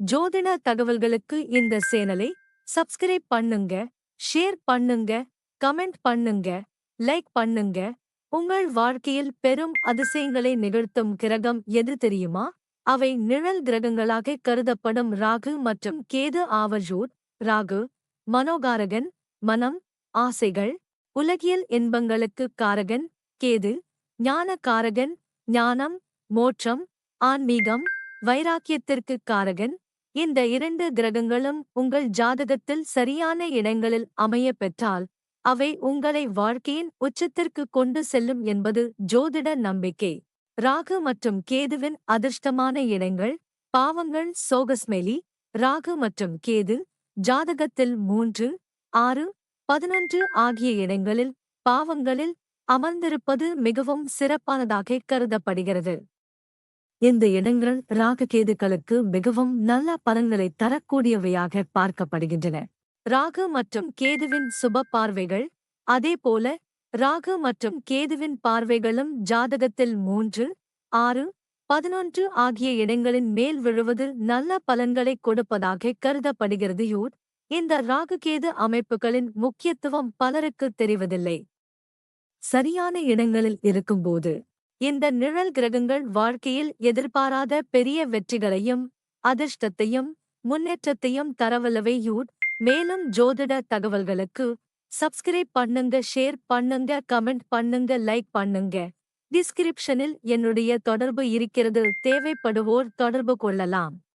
ஜோதிட தகவல்களுக்கு இந்த சேனலை சப்ஸ்கிரைப் பண்ணுங்க ஷேர் பண்ணுங்க கமெண்ட் பண்ணுங்க லைக் பண்ணுங்க. உங்கள் வாழ்க்கையில் பெரும் அதிசயங்களை நிகழ்த்தும் கிரகம் எது தெரியுமா? அவை நிழல் கிரகங்களாக கருதப்படும் ராகு மற்றும் கேது ஆவஜூர் ராகு மனோகாரகன் மனம் ஆசைகள் உலகியல் இன்பங்களுக்கு காரகன் கேது ஞான காரகன் ஞானம் மோட்சம் ஆன்மீகம் வைராக்கியத்திற்கு காரகன் இந்த இரண்டு கிரகங்களும் உங்கள் ஜாதகத்தில் சரியான இடங்களில் அமைய பெற்றால் அவை உங்களை வாழ்க்கையின் உச்சத்திற்கு கொண்டு செல்லும் என்பது ஜோதிட நம்பிக்கை. ராகு மற்றும் கேதுவின் அதிர்ஷ்டமான இடங்கள் பாவங்கள் சோகஸ்மெலி ராகு மற்றும் கேது ஜாதகத்தில் மூன்று ஆறு பதினொன்று ஆகிய இடங்களில் பாவங்களில் அமர்ந்திருப்பது மிகவும் சிறப்பானதாக கருதப்படுகிறது. இந்த இடங்கள் ராககேதுக்களுக்கு மிகவும் நல்ல பலன்களை தரக்கூடியவையாக பார்க்கப்படுகின்றன. ராகு மற்றும் கேதுவின் சுப பார்வைகள் அதேபோல ராகு மற்றும் கேதுவின் பார்வைகளும் ஜாதகத்தில் மூன்று ஆறு பதினொன்று ஆகிய இடங்களின் மேல் விழுவது நல்ல பலன்களை கொடுப்பதாக கருதப்படுகிறது. யூர் இந்த ராகுகேது அமைப்புகளின் முக்கியத்துவம் பலருக்கு தெரிவதில்லை. சரியான இடங்களில் இருக்கும்போது இந்த நிழல் கிரகங்கள் வாழ்க்கையில் எதிர்பாராத பெரிய வெற்றிகளையும் அதிர்ஷ்டத்தையும் முன்னேற்றத்தையும் தரவல்லவை யூட் மேலும் ஜோதிட தகவல்களுக்கு சப்ஸ்கிரைப் பண்ணுங்க ஷேர் பண்ணுங்க கமெண்ட் பண்ணுங்க லைக் பண்ணுங்க. டிஸ்கிரிப்ஷனில் என்னுடைய தொடர்பு இருக்கிறது. தேவைப்படுவோர் தொடர்பு கொள்ளலாம்.